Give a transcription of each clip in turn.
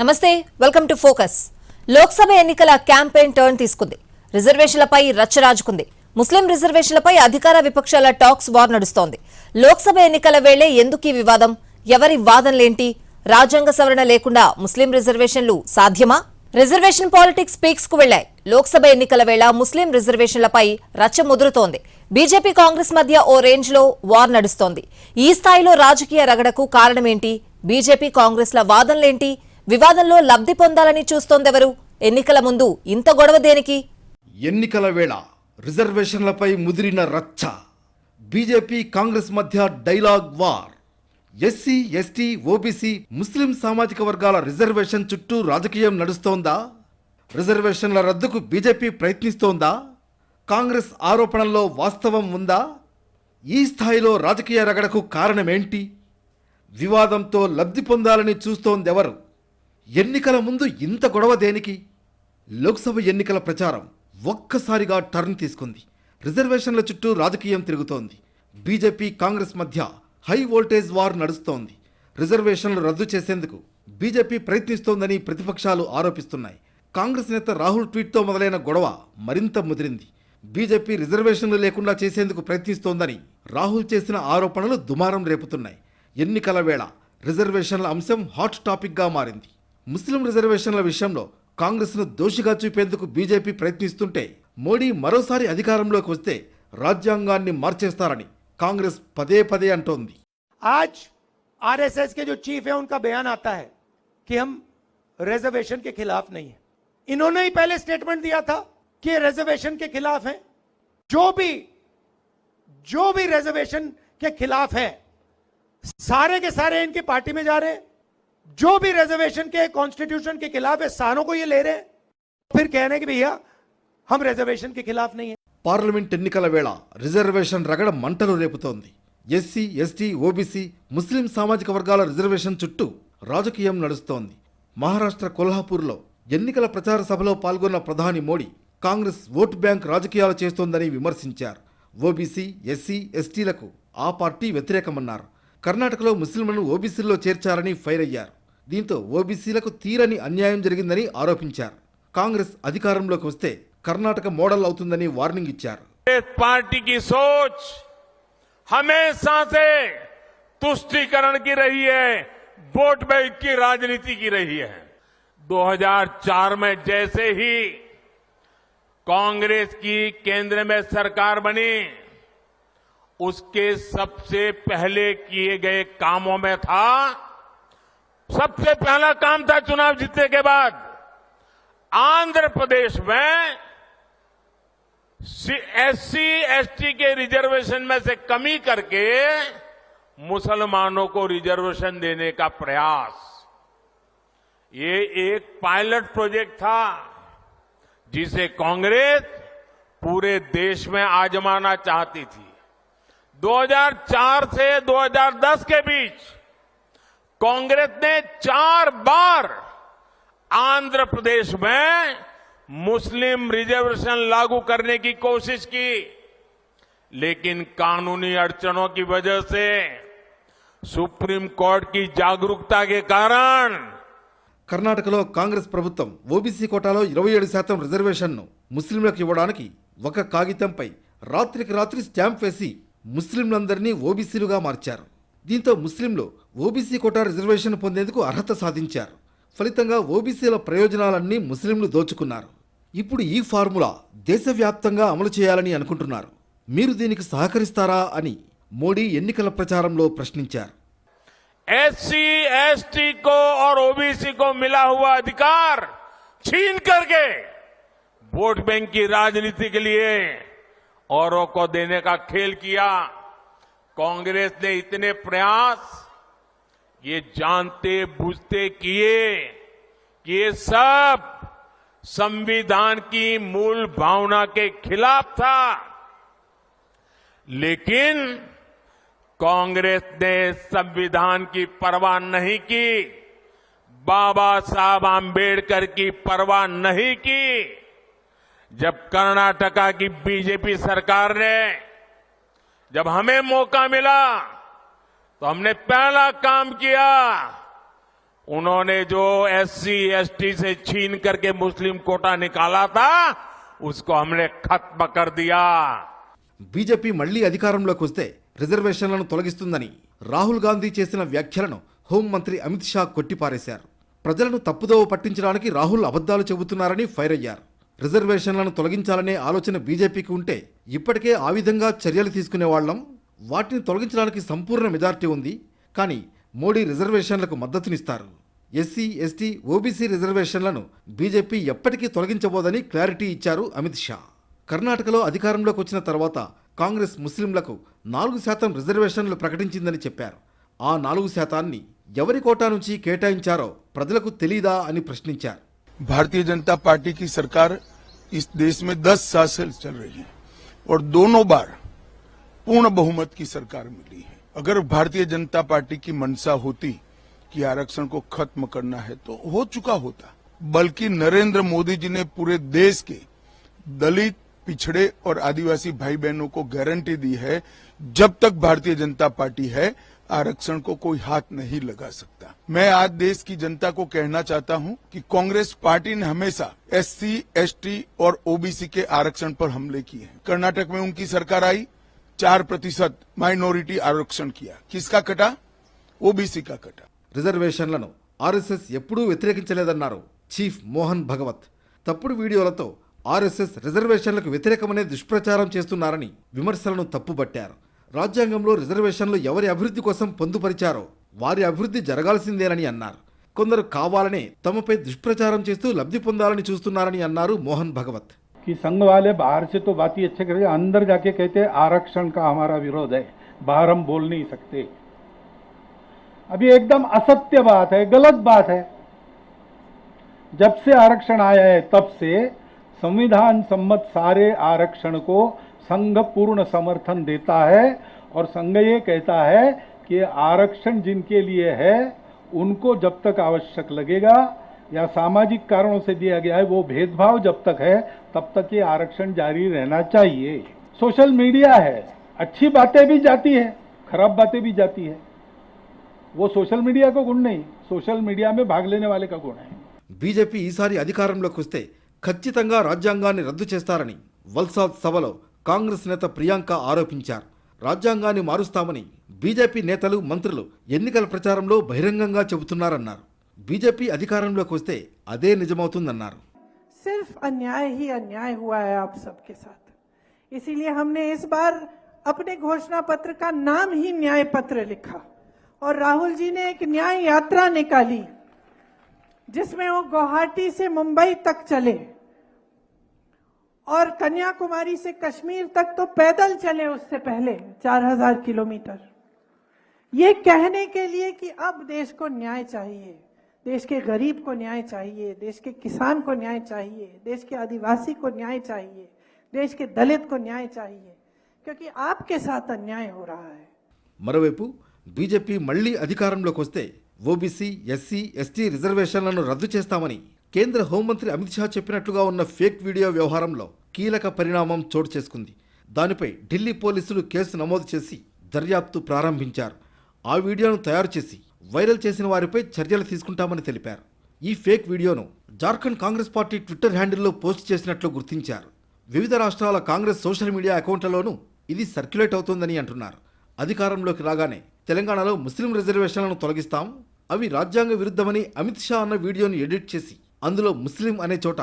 నమస్తే welcome to focus Lok Sabha ఎన్నికల campaign turn తీసుకుంది. రిజర్వేషన్లపై రచ్చరాజుకుంది ముస్లిం రిజర్వేషన్లపై అధికార విపక్షాల టాక్స్ వార్ నడుస్తోంది. లోక్సభ ఎన్నికల వేళే ఎందుకు ఈ వివాదం? ఎవరి వాదనలేంటి? రాజ్యాంగ సవరణ లేకుండా ముస్లిం రిజర్వేషన్లు సాధ్యమా? రిజర్వేషన్ పాలిటిక్స్ పీక్స్కు వెళ్ళాయి లోక్సభ ఎన్నికల వేళ ముస్లిం రిజర్వేషన్లపై రచ్చ ముదురుతోంది. బీజేపీ కాంగ్రెస్ మధ్య ఓ రేంజ్లో వార్ నడుస్తోంది. ఈ స్థాయిలో రాజకీయ రగడకు కారణమేంటి? బీజేపీ కాంగ్రెస్ల వాదనలేంటి? వివాదంలో లబ్ధి పొందాలని చూస్తోందెవరు? ఎన్నికల ముందు ఇంత గొడవ దేనికి? ఎన్నికల వేళ రిజర్వేషన్లపై ముదిరిన రచ్చ. బీజేపీ కాంగ్రెస్ మధ్య dialogue war. SC ST OBC ముస్లిం సామాజిక వర్గాల రిజర్వేషన్ చుట్టూ రాజకీయం నడుస్తోందా? రిజర్వేషన్ల రద్దుకు బీజేపీ ప్రయత్నిస్తోందా? కాంగ్రెస్ ఆరోపణల్లో వాస్తవం ఉందా? ఈ స్థాయిలో రాజకీయ రగడకు కారణమేంటి? వివాదంతో లబ్ధి పొందాలని చూస్తోందెవరు? ఎన్నికల ముందు ఇంత గొడవ దేనికి? లోక్సభ ఎన్నికల ప్రచారం ఒక్కసారిగా టర్న్ తీసుకుంది. రిజర్వేషన్ల చుట్టూ రాజకీయం తిరుగుతోంది. బీజేపీ కాంగ్రెస్ మధ్య హై వోల్టేజ్ వార్ నడుస్తోంది. రిజర్వేషన్లు రద్దు చేసేందుకు బీజేపీ ప్రయత్నిస్తోందని ప్రతిపక్షాలు ఆరోపిస్తున్నాయి. కాంగ్రెస్ నేత రాహుల్ ట్వీట్తో మొదలైన గొడవ మరింత ముదిరింది. బీజేపీ రిజర్వేషన్లు లేకుండా చేసేందుకు ప్రయత్నిస్తోందని రాహుల్ చేసిన ఆరోపణలు దుమారం రేపుతున్నాయి. ఎన్నికల వేళ రిజర్వేషన్ల అంశం హాట్ టాపిక్గా మారింది. ముస్లిం రిజర్వేషన్ల విషయంలో కాంగ్రెస్ను దోషిగా చూపేందుకు బీజేపీ ప్రయత్నిస్తుంటే మోడీ మరోసారి అధికారంలోకి వస్తే రాజ్యాంగాన్ని మార్చేస్తారని కాంగ్రెస్ పదే పదే అంటోంది आज आरएसएस के जो चीफ है उनका बयान आता है कि हम रिजर्वेशन के खिलाफ नहीं है इन्होंने ही पहले स्टेटमेंट दिया था कि ये रिजर्वेशन के खिलाफ है जो भी जो भी रिजर्वेशन के खिलाफ है सारे के सारे इनकी पार्टी में जा रहे हैं जो भी रिजर्वेशन के कॉन्स्टिट्यूशन के खिलाफ है सारों को ये ले रहे हैं फिर कह रहे हैं कि भैया हम रिजर्वेशन के खिलाफ नहीं है పార్లమెంట్ ఎన్నికల వేళ రిజర్వేషన్ రగడ మంటలు రేపుతోంది ఎస్సీ ఎస్టీ ఓబీసీ ముస్లిం సామాజిక వర్గాల రిజర్వేషన్ చుట్టూ రాజకీయం నడుస్తోంది మహారాష్ట్ర కొల్హాపూర్లో ఎన్నికల ప్రచార సభలో పాల్గొన్న ప్రధాని మోడీ కాంగ్రెస్ ఓటు బ్యాంక్ రాజకీయాలు చేస్తోందని విమర్శించారు ఓబీసీ ఎస్సీ ఎస్టీలకు ఆ పార్టీ వ్యతిరేకమన్నారు కర్ణాటకలో ముస్లింలను ఓబీసీల్లో చేర్చారని ఫైర్ అయ్యారు దీంతో ఓబీసీలకు తీరని అన్యాయం జరిగిందని ఆరోపించారు కాంగ్రెస్ అధికారంలోకి వస్తే కర్ణాటక మోడల్ అవుతుందని వార్నింగ్ ఇచ్చారు कांग्रेस पार्टी की सोच हमेशा से तुष्टीकरण की रही है वोट बैंक की राजनीति की रही है 2004 में जैसे ही कांग्रेस की केंद्र में सरकार बनी उसके सबसे पहले किए गए कामों में था सबसे पहला काम था चुनाव जीतने के बाद आंध्र प्रदेश में एससी, एसटी के रिजर्वेशन में से कमी करके मुसलमानों को रिजर्वेशन देने का प्रयास। ये एक पायलट प्रोजेक्ट था, जिसे कांग्रेस पूरे देश में आजमाना चाहती थी। 2004 से 2010 के बीच कांग्रेस ने चार बार आंध्र प्रदेश में मुस्लिम रिजर्वेशन लागू करने की कोशिश की लेकिन कानूनी अड़चनों की वजह से सुप्रीम कोर्ट की जागरूकता के कारण కర్ణాటకలో కాంగ్రెస్ ప్రభుత్వం ఓబీసీ కోటాలో ఇరవై ఏడు శాతం రిజర్వేషన్ను ముస్లింలకు ఇవ్వడానికి ఒక కాగితంపై రాత్రికి రాత్రి స్టాంప్ వేసి ముస్లింలందరినీ ఓబీసీలుగా మార్చారు దీంతో ముస్లింలు ఓబీసీ కోటా రిజర్వేషన్ పొందేందుకు అర్హత సాధించారు ఫలితంగా ఓబీసీల ప్రయోజనాలన్నీ ముస్లింలు దోచుకున్నారు ఇప్పుడు ఈ ఫార్ములా దేశవ్యాప్తంగా అమలు చేయాలని అనుకుంటున్నారు మీరు దీనికి సహకరిస్తారా అని మోడీ ఎన్నికల ప్రచారంలో ప్రశ్నించారు एससी एसटी को और ओबीसी को मिला हुआ अधिकार छीन करके वोट बैंक की राजनीति के लिए औरों को देने का खेल किया कांग्रेस ने इतने प्रयास, ये जानते, बूझते किए कि ये सब संविधान की मूल भावना के खिलाफ था। लेकिन कांग्रेस ने संविधान की परवाह नहीं की, बाबा साहब आम्बेडकर की परवाह नहीं की, जब कर्नाटका की बीजेपी सरकार ने जब हमें मौका मिला तो हमने पहला काम किया उन्होंने जो एससी एसटी से छीन करके मुस्लिम कोटा निकाला था उसको हमने खत्म कर दिया బీజేపీ మళ్లీ అధికారంలోకి వస్తే రిజర్వేషన్లను తొలగిస్తుందని రాహుల్ గాంధీ చేసిన వ్యాఖ్యలను హోంమంత్రి అమిత్ షా కొట్టిపారేశారు ప్రజలను తప్పుదోవ పట్టించడానికి రాహుల్ అబద్ధాలు చెబుతున్నారని ఫైర్ అయ్యారు రిజర్వేషన్లను తొలగించాలనే ఆలోచన బీజేపీకి ఉంటే ఇప్పటికే ఆ విధంగా చర్యలు తీసుకునేవాళ్ళం వాటిని తొలగించడానికి సంపూర్ణ మెజార్టీ ఉంది. కానీ మోడీ రిజర్వేషన్లకు మద్దతునిస్తారు. ఎస్సీ ఎస్టీ ఓబీసీ రిజర్వేషన్లను బీజేపీ ఎప్పటికీ తొలగించబోదని క్లారిటీ ఇచ్చారు అమిత్ షా. కర్ణాటకలో అధికారంలోకి వచ్చిన తర్వాత కాంగ్రెస్ ముస్లింలకు నాలుగు శాతం రిజర్వేషన్లు ప్రకటించిందని చెప్పారు. ఆ నాలుగు శాతాన్ని ఎవరి కోటా నుంచి కేటాయించారో ప్రజలకు తెలీదా అని ప్రశ్నించారు. भारतीय जनता पार्टी की सरकार इस देश में 10 साल से चल रही है और दोनों बार पूर्ण बहुमत की सरकार मिली है। अगर भारतीय जनता पार्टी की मंशा होती कि आरक्षण को खत्म करना है तो हो चुका होता। बल्कि नरेंद्र मोदी जी ने पूरे देश के दलित, पिछड़े और आदिवासी भाई बहनों को गारंटी दी है, जब तक भारतीय जनता पार्टी है आरक्षण को कोई हाथ नहीं लगा सकता मैं आज देश की जनता को कहना चाहता हूं कि कांग्रेस पार्टी ने हमेशा एससी, एसटी और ओबीसी के आरक्षण पर हमले किए हैं कर्नाटक में उनकी सरकार आई चार प्रतिशत माइनॉरिटी आरक्षण किया किसका कटा ओबीसी का कटा రిజర్వేషన్లను ఆర్ఎస్ఎస్ ఎప్పుడూ వ్యతిరేకించలేదన్నారు చీఫ్ మోహన్ భగవత్ తప్పుడు వీడియోలతో ఆర్ఎస్ఎస్ రిజర్వేషన్లకు వ్యతిరేకమనే దుష్ప్రచారం చేస్తున్నారని విమర్శలను తప్పుబట్టారు రాజ్యాంగంలో రిజర్వేషన్లు ఎవరి అభివృద్ధి కోసం పొందుపరిచారో వారి అభివృద్ధి జరగాల్సిందేనని అన్నారు కొందరు కావాలనే తమపై దుష్ప్రచారం చేస్తూ లబ్ధి పొందాలని చూస్తున్నారని అన్నారు మోహన్ భగవత్ कि संघ वाले बाहर से तो बात ही अच्छे करते अंदर जाके कहते हैं, आरक्षण का हमारा विरोध है बाहर हम बोल नहीं सकते अभी एकदम असत्य बात है गलत बात है जब से आरक्षण आया है तब से संविधान सम्मत सारे आरक्षण को संघ पूर्ण समर्थन देता है और संघ ये कहता है कि आरक्षण जिनके लिए है उनको जब तक आवश्यक लगेगा या सामाजिक कारणों से दिया गया है वो भेदभाव जब तक है तब तक ये आरक्षण जारी रहना चाहिए सोशल मीडिया है अच्छी बातें भी जाती है खराब बातें भी जाती है वो सोशल मीडिया का गुण नहीं सोशल मीडिया में भाग लेने वाले का गुण है బీజేపీ ఈసారి అధికారంలోకి వస్తే ఖచ్చితంగా రాజ్యాంగాన్ని రద్దు చేస్తారని వల్సాద్ సభలో కాంగ్రెస్ నేత ప్రియాంక ఆరోపించారు రాజ్యాంగాన్ని మారుస్తామని బీజేపీ నేతలు మంత్రులు ఎన్నికల ప్రచారంలో బహిరంగంగా చెబుతున్నారన్నారు బీజేపీ అధికారంలోకి వస్తే అదే నిజమవుతుందన్నారు सिर्फ अन्याय ही अन्याय हुआ है आप सबके साथ इसीलिए हमने इस बार अपने घोषणा पत्र का नाम ही न्याय पत्र लिखा और राहुल जी ने एक न्याय यात्रा निकाली जिसमें वो गुवाहाटी से मुंबई तक चले और कन्याकुमारी से कश्मीर तक तो पैदल चले उससे पहले 4000 किलोमीटर ये कहने के लिए कि अब देश को न्याय चाहिए देश के गरीब को न्याय चाहिए देश के किसान को न्याय चाहिए देश के आदिवासी को न्याय चाहिए देश के दलित को न्याय चाहिए क्योंकि आपके साथ अन्याय हो रहा है మరోవైపు బీజేపీ మళ్లీ అధికారంలోకి వస్తే ఓబీసీ ఎస్సీ ఎస్టీ రిజర్వేషన్లను రద్దు చేస్తామని కేంద్ర హోంమంత్రి అమిత్ షా చెప్పినట్లుగా ఉన్న ఫేక్ వీడియో వ్యవహారంలో కీలక పరిణామం చోటు చేసుకుంది. దానిపై ఢిల్లీ పోలీసులు కేసు నమోదు చేసి దర్యాప్తు ప్రారంభించారు. ఆ వీడియోను తయారు చేసి వైరల్ చేసిన వారిపై చర్యలు తీసుకుంటామని తెలిపారు. ఈ ఫేక్ వీడియోను జార్ఖండ్ కాంగ్రెస్ పార్టీ ట్విట్టర్ హ్యాండిల్లో పోస్ట్ చేసినట్లు గుర్తించారు. వివిధ రాష్ట్రాల కాంగ్రెస్ సోషల్ మీడియా అకౌంట్లలోనూ ఇది సర్క్యులేట్ అవుతోందని అంటున్నారు. అధికారంలోకి రాగానే తెలంగాణలో ముస్లిం రిజర్వేషన్లను తొలగిస్తాం అవి రాజ్యాంగ విరుద్ధమని అమిత్ షా అన్న వీడియోను ఎడిట్ చేసి అందులో ముస్లిం అనే చోట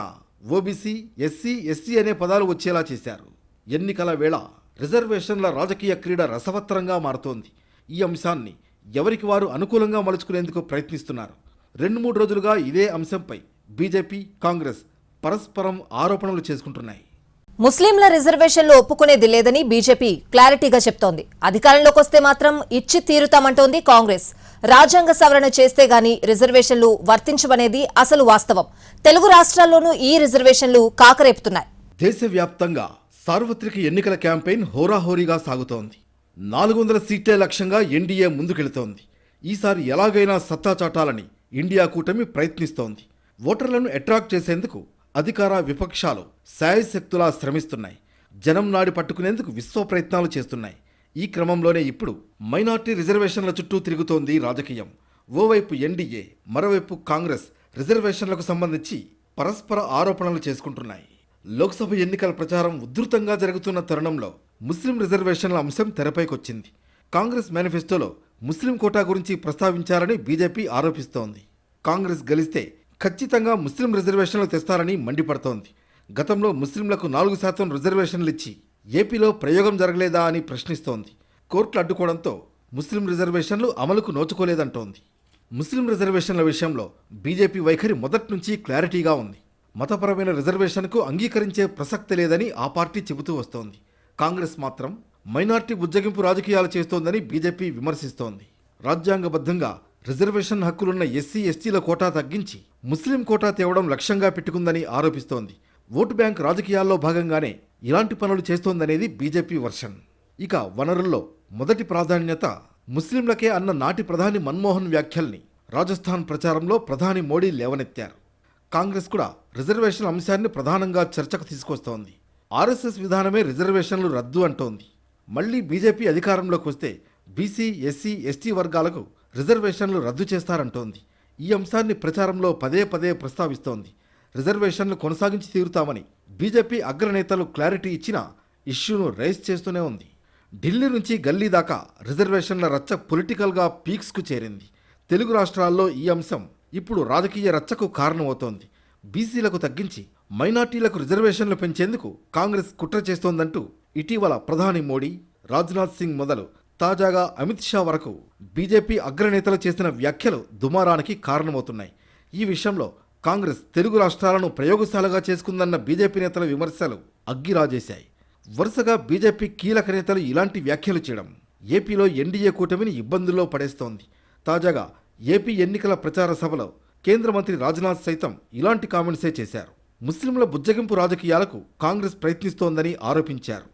ఓబీసీ ఎస్సీ ఎస్టీ అనే పదాలు వచ్చేలా చేశారు. ఎన్నికల వేళ రిజర్వేషన్ల రాజకీయ క్రీడ రసవత్తరంగా మారుతోంది. ఈ అంశాన్ని ఎవరికి వారు అనుకూలంగా మలుచుకునేందుకు ప్రయత్నిస్తున్నారు? రెండు మూడు రోజులుగా ఇదే అంశంపై బీజేపీ కాంగ్రెస్ పరస్పరం ఆరోపణలు చేసుకుంటున్నాయి. ముస్లింల రిజర్వేషన్లు ఒప్పుకునేది లేదని బీజేపీ క్లారిటీగా చెప్తోంది. అధికారంలోకి వస్తే మాత్రం ఇచ్చి తీరుతామంటోంది కాంగ్రెస్. రాజ్యాంగ సవరణ చేస్తే గాని రిజర్వేషన్లు వర్తించవనేది అసలు వాస్తవం. తెలుగు రాష్ట్రాల్లోనూ ఈ రిజర్వేషన్లు కాకరేపుతున్నాయి. దేశవ్యాప్తంగా సార్వత్రిక ఎన్నికల క్యాంపెయిన్ హోరాహోరీగా సాగుతోంది. నాలుగు వందల సీట్లే లక్ష్యంగా ఎన్డీఏ ముందుకెళుతోంది. ఈసారి ఎలాగైనా సత్తా చాటాలని ఇండియా కూటమి ప్రయత్నిస్తోంది. ఓటర్లను అట్రాక్ట్ చేసేందుకు అధికార విపక్షాలు శాయశక్తులా శ్రమిస్తున్నాయి. జనం నాడి పట్టుకునేందుకు విశ్వ ప్రయత్నాలు చేస్తున్నాయి. ఈ క్రమంలోనే ఇప్పుడు మైనార్టీ రిజర్వేషన్ల చుట్టూ తిరుగుతోంది రాజకీయం. ఓవైపు ఎన్డీఏ మరోవైపు కాంగ్రెస్ రిజర్వేషన్లకు సంబంధించి పరస్పర ఆరోపణలు చేసుకుంటున్నాయి. లోక్సభ ఎన్నికల ప్రచారం ఉధృతంగా జరుగుతున్న తరుణంలో ముస్లిం రిజర్వేషన్ల అంశం తెరపైకొచ్చింది. కాంగ్రెస్ మేనిఫెస్టోలో ముస్లిం కోటా గురించి ప్రస్తావించారని బీజేపీ ఆరోపిస్తోంది. కాంగ్రెస్ గెలిస్తే ఖచ్చితంగా ముస్లిం రిజర్వేషన్లు తెస్తారని మండిపడుతోంది. గతంలో ముస్లింలకు నాలుగు శాతం రిజర్వేషన్లు ఇచ్చి ఏపీలో ప్రయోగం జరగలేదా అని ప్రశ్నిస్తోంది. కోర్టులు అడ్డుకోవడంతో ముస్లిం రిజర్వేషన్లు అమలుకు నోచుకోలేదంటోంది. ముస్లిం రిజర్వేషన్ల విషయంలో బీజేపీ వైఖరి మొదటి నుంచి క్లారిటీగా ఉంది. మతపరమైన రిజర్వేషన్కు అంగీకరించే ప్రసక్తి లేదని ఆ పార్టీ చెబుతూ వస్తోంది. కాంగ్రెస్ మాత్రం మైనార్టీ బుజ్జగింపు రాజకీయాలు చేస్తోందని బీజేపీ విమర్శిస్తోంది. రాజ్యాంగబద్ధంగా రిజర్వేషన్ హక్కులున్న ఎస్సీ ఎస్టీల కోటా తగ్గించి ముస్లిం కోటా తేవడం లక్ష్యంగా పెట్టుకుందని ఆరోపిస్తోంది. ఓటు బ్యాంక్ రాజకీయాల్లో భాగంగానే ఇలాంటి పనులు చేస్తోందనేది బీజేపీ వర్షన్. ఇక వనరుల్లో మొదటి ప్రాధాన్యత ముస్లింలకే అన్న నాటి ప్రధాని మన్మోహన్ వ్యాఖ్యల్ని రాజస్థాన్ ప్రచారంలో ప్రధాని మోడీ లేవనెత్తారు. కాంగ్రెస్ కూడా రిజర్వేషన్ అంశాన్ని ప్రధానంగా చర్చకు తీసుకొస్తోంది. ఆర్ఎస్ఎస్ విధానమే రిజర్వేషన్లు రద్దు అంటోంది. మళ్ళీ బీజేపీ అధికారంలోకి వస్తే బీసీ ఎస్సీ ఎస్టీ వర్గాలకు రిజర్వేషన్లు రద్దు చేస్తారంటోంది. ఈ అంశాన్ని ప్రచారంలో పదే పదే ప్రస్తావిస్తోంది. రిజర్వేషన్లు కొనసాగించి తీరుతామని బీజేపీ అగ్రనేతలు క్లారిటీ ఇచ్చినా ఇష్యూను రైజ్ చేస్తూనే ఉంది. ఢిల్లీ నుంచి గల్లీ దాకా రిజర్వేషన్ల రచ్చ పొలిటికల్గా పీక్స్కు చేరింది. తెలుగు రాష్ట్రాల్లో ఈ అంశం ఇప్పుడు రాజకీయ రచ్చకు కారణమవుతోంది. బీసీలకు తగ్గించి మైనార్టీలకు రిజర్వేషన్లు పెంచేందుకు కాంగ్రెస్ కుట్ర చేస్తోందంటూ ఇటీవల ప్రధాని మోడీ రాజ్నాథ్ సింగ్ మొదలు తాజాగా అమిత్ షా వరకు బీజేపీ అగ్రనేతలు చేసిన వ్యాఖ్యలు దుమారానికి కారణమవుతున్నాయి. ఈ విషయంలో కాంగ్రెస్ తెలుగు రాష్ట్రాలను ప్రయోగశాలగా చేసుకుందన్న బీజేపీ నేతల విమర్శలు అగ్గిరాజేశాయి. వరుసగా బీజేపీ కీలక నేతలు ఇలాంటి వ్యాఖ్యలు చేయడం ఏపీలో ఎన్డీఏ కూటమిని ఇబ్బందుల్లో పడేస్తోంది. తాజాగా ఏపీ ఎన్నికల ప్రచార సభలో కేంద్ర మంత్రి రాజ్నాథ్ సైతం ఇలాంటి కామెంట్సే చేశారు. ముస్లింల బుజ్జగింపు రాజకీయాలకు కాంగ్రెస్ ప్రయత్నిస్తోందని ఆరోపించారు.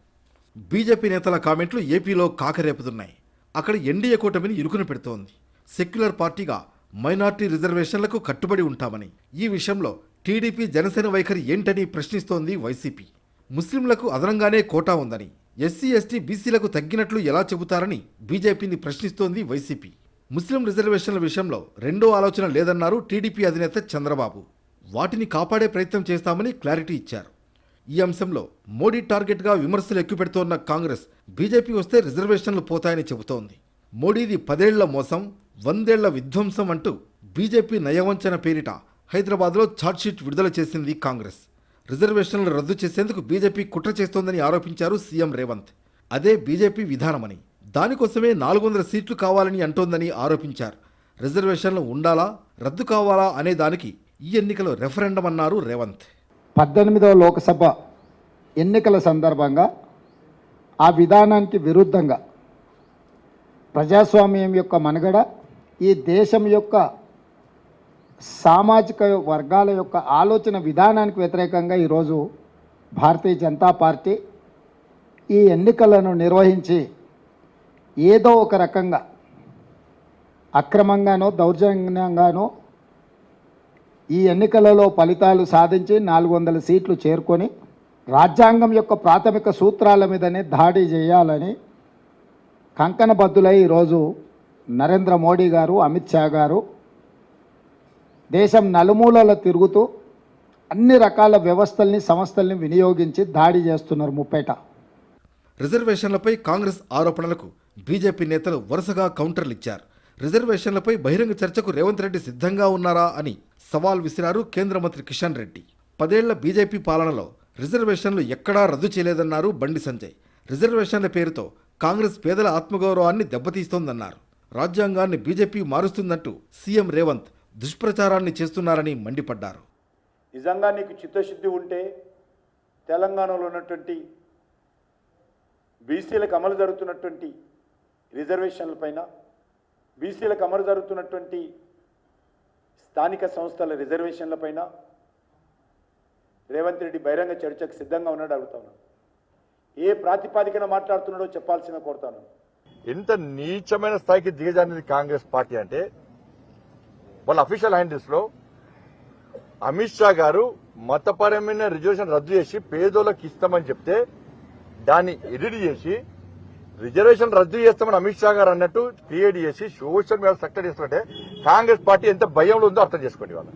బీజేపీ నేతల కామెంట్లు ఏపీలో కాకరేపుతున్నాయి. అక్కడ ఎన్డీఏ కూటమిని ఇరుకున పెడుతోంది. సెక్యులర్ పార్టీగా మైనార్టీ రిజర్వేషన్లకు కట్టుబడి ఉంటామని. ఈ విషయంలో టీడీపీ జనసేన వైఖరి ఏంటని ప్రశ్నిస్తోంది వైసీపీ. ముస్లింలకు అదనంగానే కోటా ఉందని ఎస్సీ ఎస్టీ బీసీలకు తగ్గినట్లు ఎలా చెబుతారని బీజేపీని ప్రశ్నిస్తోంది వైసీపీ. ముస్లిం రిజర్వేషన్ల విషయంలో రెండో ఆలోచన లేదన్నారు టీడీపీ అధినేత చంద్రబాబు. వాటిని కాపాడే ప్రయత్నం చేస్తామని క్లారిటీ ఇచ్చారు. ఈ అంశంలో మోడీ టార్గెట్గా విమర్శలు ఎక్కుపెడుతోన్న కాంగ్రెస్ బీజేపీ వస్తే రిజర్వేషన్లు పోతాయని చెబుతోంది. మోడీది పదేళ్ళ మోసం వందేళ్ళ విధ్వంసం అంటూ బీజేపీ నయవంచన పేరిట హైదరాబాద్లో ఛార్జ్షీట్ విడుదల చేసింది కాంగ్రెస్. రిజర్వేషన్లు రద్దు చేసేందుకు బీజేపీ కుట్ర చేస్తోందని ఆరోపించారు సీఎం రేవంత్. అదే బీజేపీ విధానమని. దానికోసమే నాలుగు వందల సీట్లు కావాలని అంటోందని ఆరోపించారు. రిజర్వేషన్లు ఉండాలా రద్దు కావాలా అనే దానికి ఈ ఎన్నికలు రెఫరెండం అన్నారు రేవంత్. పద్దెనిమిదవ లోకసభ ఎన్నికల సందర్భంగా ఆ విధానానికి విరుద్ధంగా ప్రజాస్వామ్యం యొక్క మనుగడ ఈ దేశం యొక్క సామాజిక వర్గాల యొక్క ఆలోచన విధానానికి వ్యతిరేకంగా ఈరోజు భారతీయ జనతా పార్టీ ఈ ఎన్నికలను నిర్వహించి ఏదో ఒక రకంగా అక్రమంగానో దౌర్జన్యంగానో ఈ ఎన్నికలలో ఫలితాలు సాధించి నాలుగు వందల సీట్లు చేరుకొని రాజ్యాంగం యొక్క ప్రాథమిక సూత్రాల మీదనే దాడి చేయాలని కంకణబద్దులై ఈరోజు నరేంద్ర మోడీ గారు అమిత్ షా గారు దేశం నలుమూలల తిరుగుతూ అన్ని రకాల వ్యవస్థల్ని సంస్థల్ని వినియోగించి దాడి చేస్తున్నారు ముప్పేట. రిజర్వేషన్లపై కాంగ్రెస్ ఆరోపణలకు బీజేపీ నేతలు వరుసగా కౌంటర్లు ఇచ్చారు. రిజర్వేషన్లపై బహిరంగ చర్చకు రేవంత్ రెడ్డి సిద్ధంగా ఉన్నారా అని సవాల్ విసిరారు కేంద్ర మంత్రి కిషన్ రెడ్డి. పదేళ్ళ బీజేపీ పాలనలో రిజర్వేషన్లు ఎక్కడా రద్దు చేయలేదన్నారు బండి సంజయ్. రిజర్వేషన్ల పేరుతో కాంగ్రెస్ పేదల ఆత్మగౌరవాన్ని దెబ్బతీస్తోందన్నారు. రాజ్యాంగాన్ని బీజేపీ మారుస్తుందంటూ సీఎం రేవంత్ దుష్ప్రచారాన్ని చేస్తున్నారని మండిపడ్డారు. నిజంగా నీకు చిత్తశుద్ధి ఉంటే తెలంగాణలో ఉన్నటువంటి బీసీలకు అమలు జరుగుతున్నటువంటి రిజర్వేషన్లపైన బీసీలకు అమలు జరుగుతున్నటువంటి స్థానిక సంస్థల రిజర్వేషన్లపైన రేవంత్ రెడ్డి బహిరంగ చర్చకు సిద్ధంగా ఉన్నాడు అడుగుతా ఉన్నాను. ఏ ప్రాతిపాదికన మాట్లాడుతున్నాడో చెప్పాల్సిన కోరుతాను ఎంత నీచమైన స్థాయికి దిగజారినది కాంగ్రెస్ పార్టీ అంటే వాళ్ళ అఫీషియల్ హ్యాండిల్స్లో అమిత్ షా గారు మతపరమైన రిజర్వేషన్ రద్దు చేసి పేదోళ్ళకి ఇస్తామని చెప్తే దాన్ని ఎడిట్ చేసి రిజర్వేషన్ రద్దు చేస్తామని అమిత్ షా గారు అన్నట్టు క్రియేట్ చేసి సోషల్ మీడియా సెక్టర్ చేస్తుంటే కాంగ్రెస్ పార్టీ ఎంత భయంలో ఉందో అర్థం చేసుకోండి వాళ్ళు.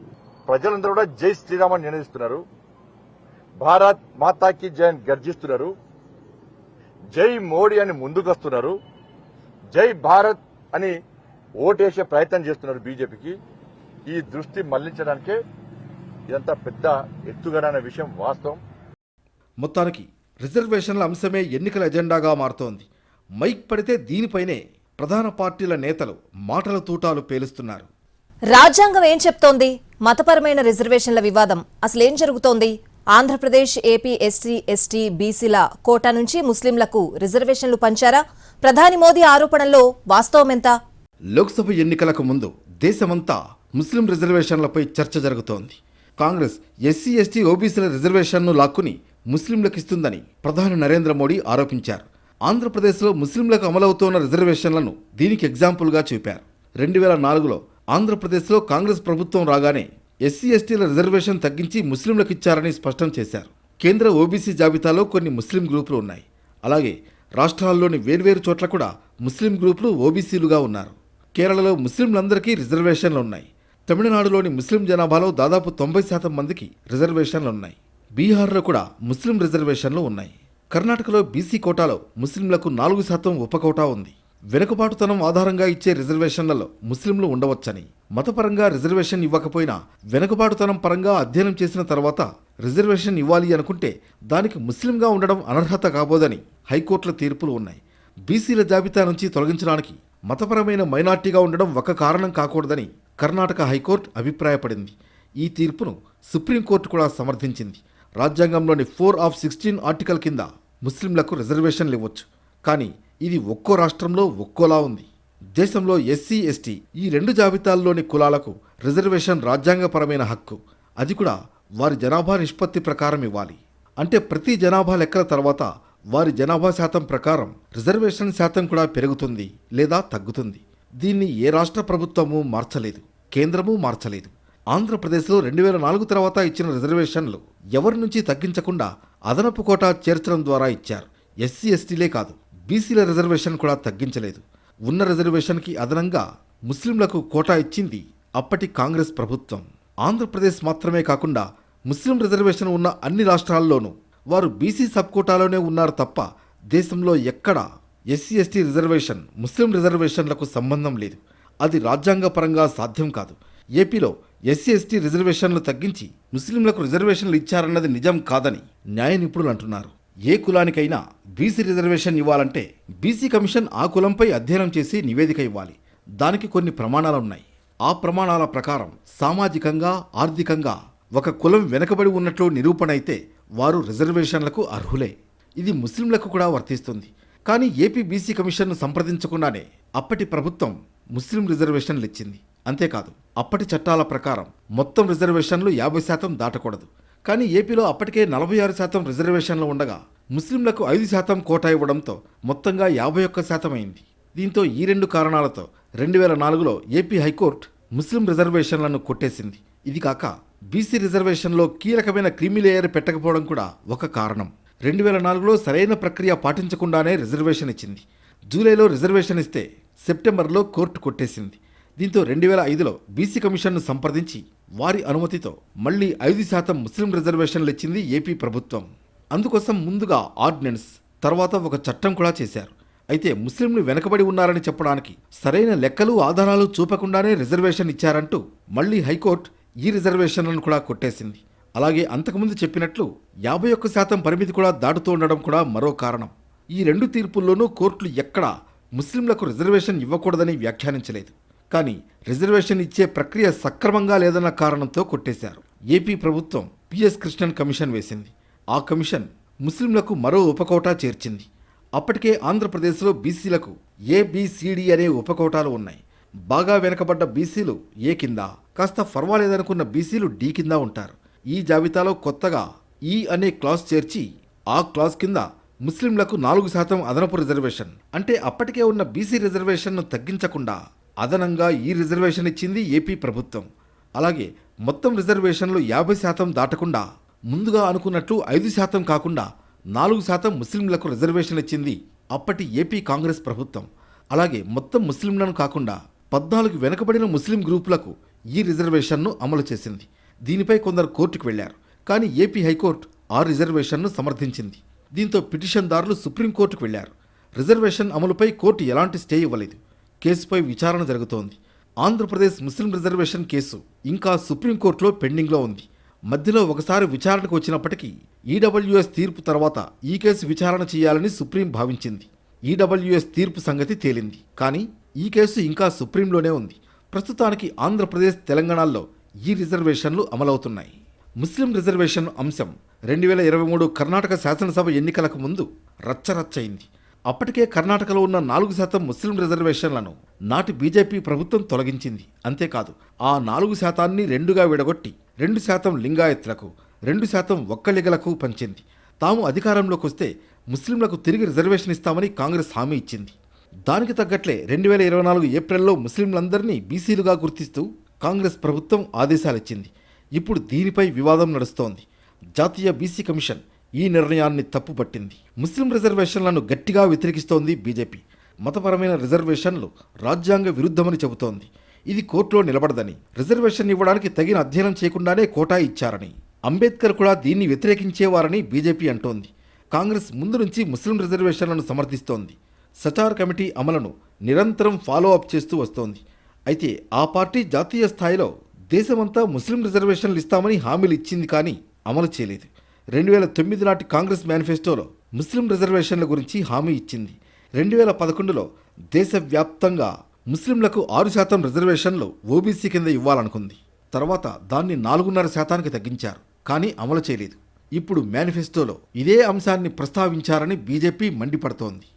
ప్రజలందరూ కూడా జై శ్రీరామ్ అని నినదిస్తున్నారు భారత్ మాతాకి జై అని గర్జిస్తున్నారు. జై మోడీ అని ముందుకొస్తున్నారు. జై భారత్ అని ఓటేసే ప్రయత్నం చేస్తున్నారు బీజేపీకి. ఈ దృష్టి మళ్ళించడానికే ఇదంతా పెద్ద ఎత్తుగడ అనే విషయం వాస్తవం. మొత్తానికి రిజర్వేషన్ల అంశమే ఎన్నికల ఎజెండాగా మారుతోంది. మైక్ పడితే దీనిపైనే ప్రధాన పార్టీల నేతలు మాటల తూటాలు పేలుస్తున్నారు. రాజ్యాంగం ఏం చెప్తోంది? మతపరమైన రిజర్వేషన్ల వివాదం అసలేం జరుగుతోంది? ఆంధ్రప్రదేశ్ ఏపీ ఎస్సీ ఎస్టీ బీసీల కోటా నుంచి ముస్లింలకు రిజర్వేషన్లు పంచారా? ప్రధాని మోదీ ఆరోపణల్లో వాస్తవం ఎంత? లోక్సభ ఎన్నికలకు ముందు దేశమంతా ముస్లిం రిజర్వేషన్లపై చర్చ జరుగుతోంది. కాంగ్రెస్ ఎస్సీ ఎస్టీ ఓబీసీల రిజర్వేషన్ను లాక్కుని ముస్లింలకు ఇస్తుందని ప్రధాని నరేంద్ర మోడీ ఆరోపించారు. ఆంధ్రప్రదేశ్లో ముస్లింలకు అమలవుతున్న రిజర్వేషన్లను దీనికి ఎగ్జాంపుల్గా చూపారు. రెండు వేల నాలుగులో ఆంధ్రప్రదేశ్లో కాంగ్రెస్ ప్రభుత్వం రాగానే ఎస్సీ ఎస్టీల రిజర్వేషన్ తగ్గించి ముస్లింలకు ఇచ్చారని స్పష్టం చేశారు. కేంద్ర ఓబీసీ జాబితాలో కొన్ని ముస్లిం గ్రూపులు ఉన్నాయి. అలాగే రాష్ట్రాల్లోని వేర్వేరు చోట్ల కూడా ముస్లిం గ్రూపులు ఓబీసీలుగా ఉన్నారు. కేరళలో ముస్లింలందరికీ రిజర్వేషన్లు ఉన్నాయి. తమిళనాడులోని ముస్లిం జనాభాలో దాదాపు తొంభై శాతం మందికి రిజర్వేషన్లు ఉన్నాయి. బీహార్లో కూడా ముస్లిం రిజర్వేషన్లు ఉన్నాయి. కర్ణాటకలో బీసీ కోటాలో ముస్లింలకు నాలుగు శాతం ఉపకోటా ఉంది. వెనుకబాటుతనం ఆధారంగా ఇచ్చే రిజర్వేషన్లలో ముస్లింలు ఉండవచ్చని మతపరంగా రిజర్వేషన్ ఇవ్వకపోయినా వెనుకబాటుతనం పరంగా అధ్యయనం చేసిన తర్వాత రిజర్వేషన్ ఇవ్వాలి అనుకుంటే దానికి ముస్లింగా ఉండడం అనర్హత కాబోదని హైకోర్టుల తీర్పులు ఉన్నాయి. బీసీల జాబితా నుంచి తొలగించడానికి మతపరమైన మైనార్టీగా ఉండడం ఒక కారణం కాకూడదని కర్ణాటక హైకోర్టు అభిప్రాయపడింది. ఈ తీర్పును సుప్రీంకోర్టు కూడా సమర్థించింది. రాజ్యాంగంలోని ఫోర్ ఆఫ్ సిక్స్టీన్ ఆర్టికల్ కింద ముస్లింలకు రిజర్వేషన్లు ఇవ్వచ్చు. కానీ ఇది ఒక్కో రాష్ట్రంలో ఒక్కోలా ఉంది. దేశంలో ఎస్సీ ఎస్టీ ఈ రెండు జాబితాల్లోని కులాలకు రిజర్వేషన్ రాజ్యాంగపరమైన హక్కు. అది కూడా వారి జనాభా నిష్పత్తి ప్రకారం ఇవ్వాలి. అంటే ప్రతి జనాభా లెక్కల తర్వాత వారి జనాభా శాతం ప్రకారం రిజర్వేషన్ శాతం కూడా పెరుగుతుంది లేదా తగ్గుతుంది. దీన్ని ఏ రాష్ట్ర ప్రభుత్వము మార్చలేదు. కేంద్రము మార్చలేదు. ఆంధ్రప్రదేశ్లో రెండు వేల నాలుగు తర్వాత ఇచ్చిన రిజర్వేషన్లు ఎవరి నుంచి తగ్గించకుండా అదనపు కోటా చేర్చడం ద్వారా ఇచ్చారు. ఎస్సీ ఎస్టీలే కాదు. బీసీల రిజర్వేషన్ కూడా తగ్గించలేదు. ఉన్న రిజర్వేషన్కి అదనంగా ముస్లింలకు కోటా ఇచ్చింది అప్పటి కాంగ్రెస్ ప్రభుత్వం. ఆంధ్రప్రదేశ్ మాత్రమే కాకుండా ముస్లిం రిజర్వేషన్ ఉన్న అన్ని రాష్ట్రాల్లోనూ వారు బీసీ సబ్ కోటాలోనే ఉన్నారు తప్ప దేశంలో ఎక్కడా ఎస్సీ ఎస్టీ రిజర్వేషన్ ముస్లిం రిజర్వేషన్లకు సంబంధం లేదు. అది రాజ్యాంగపరంగా సాధ్యం కాదు. ఏపీలో ఎస్సీ ఎస్టీ రిజర్వేషన్లు తగ్గించి ముస్లింలకు రిజర్వేషన్లు ఇచ్చారన్నది నిజం కాదని న్యాయ నిపుణులు అంటున్నారు. ఏ కులానికైనా బీసీ రిజర్వేషన్ ఇవ్వాలంటే బీసీ కమిషన్ ఆ కులంపై అధ్యయనం చేసి నివేదిక ఇవ్వాలి. దానికి కొన్ని ప్రమాణాలున్నాయి. ఆ ప్రమాణాల ప్రకారం సామాజికంగా ఆర్థికంగా ఒక కులం వెనకబడి ఉన్నట్లు నిరూపణ అయితే వారు రిజర్వేషన్లకు అర్హులే. ఇది ముస్లింలకు కూడా వర్తిస్తుంది. కానీ ఏపీ బీసీ కమిషన్ను సంప్రదించకుండానే అప్పటి ప్రభుత్వం ముస్లిం రిజర్వేషన్లు ఇచ్చింది. అంతేకాదు అప్పటి చట్టాల ప్రకారం మొత్తం రిజర్వేషన్లు యాభై శాతం దాటకూడదు. కానీ ఏపీలో అప్పటికే నలభై ఆరు శాతం రిజర్వేషన్లు ఉండగా ముస్లింలకు ఐదు శాతం కోటా ఇవ్వడంతో మొత్తంగా యాభై ఒక్క శాతం అయింది దీంతో ఈ రెండు కారణాలతో రెండు వేల నాలుగులో ఏపీ హైకోర్టు ముస్లిం రిజర్వేషన్లను కొట్టేసింది. ఇది కాక బీసీ రిజర్వేషన్లో కీలకమైన క్రిమిలేయర్ పెట్టకపోవడం కూడా ఒక కారణం. రెండు వేల నాలుగులో సరైన ప్రక్రియ పాటించకుండానే రిజర్వేషన్ ఇచ్చింది. జూలైలో రిజర్వేషన్ ఇస్తే సెప్టెంబర్లో కోర్టు కొట్టేసింది. దీంతో రెండు వేల ఐదులో బీసీ కమిషన్ను సంప్రదించి వారి అనుమతితో మళ్ళీ ఐదు శాతం ముస్లిం రిజర్వేషన్లు ఇచ్చింది ఏపీ ప్రభుత్వం. అందుకోసం ముందుగా ఆర్డినెన్స్ తర్వాత ఒక చట్టం కూడా చేశారు. అయితే ముస్లింలు వెనకబడి ఉన్నారని చెప్పడానికి సరైన లెక్కలు ఆధారాలు చూపకుండానే రిజర్వేషన్ ఇచ్చారంటూ మళ్ళీ హైకోర్టు ఈ రిజర్వేషన్లను కూడా కొట్టేసింది. అలాగే అంతకుముందు చెప్పినట్లు యాభై ఒక్క శాతం పరిమితి కూడా దాటుతూ ఉండడం కూడా మరో కారణం. ఈ రెండు తీర్పుల్లోనూ కోర్టులు ఎక్కడా ముస్లింలకు రిజర్వేషన్ ఇవ్వకూడదని వ్యాఖ్యానించలేదు. కానీ రిజర్వేషన్ ఇచ్చే ప్రక్రియ సక్రమంగా లేదన్న కారణంతో కొట్టేశారు. ఏపీ ప్రభుత్వం పిఎస్ కృష్ణన్ కమిషన్ వేసింది. ఆ కమిషన్ ముస్లింలకు మరో ఉపకోటా చేర్చింది. అప్పటికే ఆంధ్రప్రదేశ్లో బీసీలకు ఏబిసిడి అనే ఉపకోటాలు ఉన్నాయి. బాగా వెనకబడ్డ బీసీలు ఏ కింద? కాస్త పర్వాలేదనుకున్న బీసీలు డి కింద ఉంటారు. ఈ జాబితాలో కొత్తగా ఈ అనే క్లాస్ చేర్చి ఆ క్లాస్ కింద ముస్లింలకు నాలుగు శాతం అదనపు రిజర్వేషన్. అంటే అప్పటికే ఉన్న బీసీ రిజర్వేషన్ను తగ్గించకుండా అదనంగా ఈ రిజర్వేషన్ ఇచ్చింది ఏపీ ప్రభుత్వం. అలాగే మొత్తం రిజర్వేషన్లు యాభై శాతం దాటకుండా ముందుగా అనుకున్నట్లు ఐదు శాతం కాకుండా నాలుగు శాతం ముస్లింలకు రిజర్వేషన్ ఇచ్చింది అప్పటి ఏపీ కాంగ్రెస్ ప్రభుత్వం. అలాగే మొత్తం ముస్లింలను కాకుండా పద్నాలుగు వెనుకబడిన ముస్లిం గ్రూపులకు ఈ రిజర్వేషన్ను అమలు చేసింది. దీనిపై కొందరు కోర్టుకు వెళ్ళారు కానీ ఏపీ హైకోర్టు ఆ రిజర్వేషన్ను సమర్థించింది. దీంతో పిటిషన్దారులు సుప్రీంకోర్టుకు వెళ్ళారు రిజర్వేషన్ అమలుపై కోర్టు ఎలాంటి స్టే ఇవ్వలేదు. కేసుపై విచారణ జరుగుతోంది. ఆంధ్రప్రదేశ్ ముస్లిం రిజర్వేషన్ కేసు ఇంకా సుప్రీంకోర్టులో పెండింగ్లో ఉంది. మధ్యలో ఒకసారి విచారణకు వచ్చినప్పటికీ ఈడబ్ల్యూఎస్ తీర్పు తర్వాత ఈ కేసు విచారణ చేయాలని సుప్రీం భావించింది. ఈడబ్ల్యూఎస్ తీర్పు సంగతి తేలింది. కానీ ఈ కేసు ఇంకా సుప్రీంలోనే ఉంది. ప్రస్తుతానికి ఆంధ్రప్రదేశ్ తెలంగాణలో ఈ రిజర్వేషన్లు అమలవుతున్నాయి. ముస్లిం రిజర్వేషన్ అంశం రెండు వేల ఇరవై మూడు కర్ణాటక శాసనసభ ఎన్నికలకు ముందు రచ్చరచ్చయింది అప్పటికే కర్ణాటకలో ఉన్న నాలుగు శాతం ముస్లిం రిజర్వేషన్లను నాటి బీజేపీ ప్రభుత్వం తొలగించింది. అంతేకాదు ఆ నాలుగు శాతాన్ని రెండుగా విడగొట్టి రెండు శాతం లింగాయత్లకు రెండు శాతం ఒక్కలిగలకు పంచింది. తాము అధికారంలోకి వస్తే ముస్లింలకు తిరిగి రిజర్వేషన్ ఇస్తామని కాంగ్రెస్ హామీ ఇచ్చింది. దానికి తగ్గట్లే రెండు వేల ఇరవై నాలుగు ఏప్రిల్లో ముస్లింలందరినీ బీసీలుగా గుర్తిస్తూ కాంగ్రెస్ ప్రభుత్వం ఆదేశాలిచ్చింది ఇప్పుడు దీనిపై వివాదం నడుస్తోంది. జాతీయ బీసీ కమిషన్ ఈ నిర్ణయాన్ని తప్పుపట్టింది. ముస్లిం రిజర్వేషన్లను గట్టిగా వ్యతిరేకిస్తోంది బీజేపీ. మతపరమైన రిజర్వేషన్లు రాజ్యాంగ విరుద్ధమని చెబుతోంది. ఇది కోర్టులో నిలబడదని రిజర్వేషన్ ఇవ్వడానికి తగిన అధ్యయనం చేయకుండానే కోటా ఇచ్చారని. అంబేద్కర్ కూడా దీన్ని వ్యతిరేకించేవారని బీజేపీ అంటోంది. కాంగ్రెస్ ముందు నుంచి ముస్లిం రిజర్వేషన్లను సమర్థిస్తోంది. సచార్ కమిటీ అమలును నిరంతరం ఫాలో అప్ చేస్తూ వస్తోంది. అయితే ఆ పార్టీ జాతీయ స్థాయిలో దేశమంతా ముస్లిం రిజర్వేషన్లు ఇస్తామని హామీలు ఇచ్చింది కానీ అమలు చేయలేదు. రెండు వేల తొమ్మిది నాటి కాంగ్రెస్ మేనిఫెస్టోలో ముస్లిం రిజర్వేషన్ల గురించి హామీ ఇచ్చింది. రెండు వేల పదకొండులో దేశవ్యాప్తంగా ముస్లింలకు ఆరు శాతం రిజర్వేషన్లు ఓబీసీ కింద ఇవ్వాలనుకుంది. తర్వాత దాన్ని నాలుగున్నర శాతానికి తగ్గించారు కానీ అమలు చేయలేదు. ఇప్పుడు మేనిఫెస్టోలో ఇదే అంశాన్ని ప్రస్తావించారని బీజేపీ మండిపడుతోంది.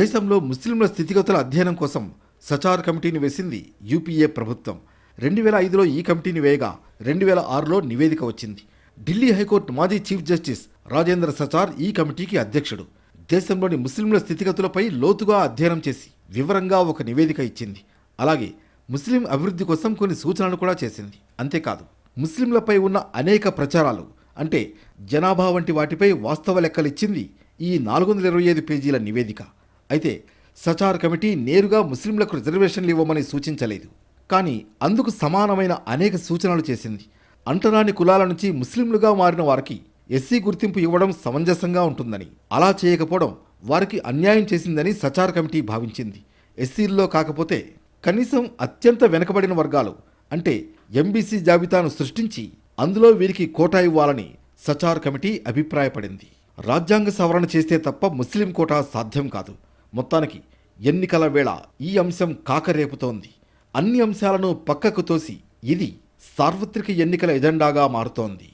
దేశంలో ముస్లింల స్థితిగతుల అధ్యయనం కోసం సచార్ కమిటీని వేసింది యూపీఏ ప్రభుత్వం. రెండు వేల ఐదులో ఈ కమిటీని వేయగా రెండు వేల ఆరులో నివేదిక వచ్చింది. ఢిల్లీ హైకోర్టు మాజీ చీఫ్ జస్టిస్ రాజేంద్ర సచార్ ఈ కమిటీకి అధ్యక్షుడు. దేశంలోని ముస్లింల స్థితిగతులపై లోతుగా అధ్యయనం చేసి వివరంగా ఒక నివేదిక ఇచ్చింది. అలాగే ముస్లిం అభివృద్ధి కోసం కొన్ని సూచనలు కూడా చేసింది. అంతేకాదు ముస్లింలపై ఉన్న అనేక ప్రచారాలు అంటే జనాభా వంటి వాటిపై వాస్తవ లెక్కలిచ్చింది ఈ నాలుగు వందల ఇరవై ఐదు పేజీల నివేదిక. అయితే సచార్ కమిటీ నేరుగా ముస్లింలకు రిజర్వేషన్లు ఇవ్వమని సూచించలేదు. కానీ అందుకు సమానమైన అనేక సూచనలు చేసింది. అంటరాని కులాల నుంచి ముస్లింలుగా మారిన వారికి ఎస్సీ గుర్తింపు ఇవ్వడం సమంజసంగా ఉంటుందని అలా చేయకపోవడం వారికి అన్యాయం చేసిందని సచార్ కమిటీ భావించింది. ఎస్సీల్లో కాకపోతే కనీసం అత్యంత వెనుకబడిన వర్గాలు అంటే ఎంబీసీ జాబితాను సృష్టించి అందులో వీరికి కోటా ఇవ్వాలని సచార్ కమిటీ అభిప్రాయపడింది. రాజ్యాంగ సవరణ చేస్తే తప్ప ముస్లిం కోటా సాధ్యం కాదు. మొత్తానికి ఎన్నికల వేళ ఈ అంశం కాకరేపుతోంది. అన్ని అంశాలను పక్కకు తోసి ఇది సార్వత్రిక ఎన్నికల ఎజెండాగా మారుతోంది.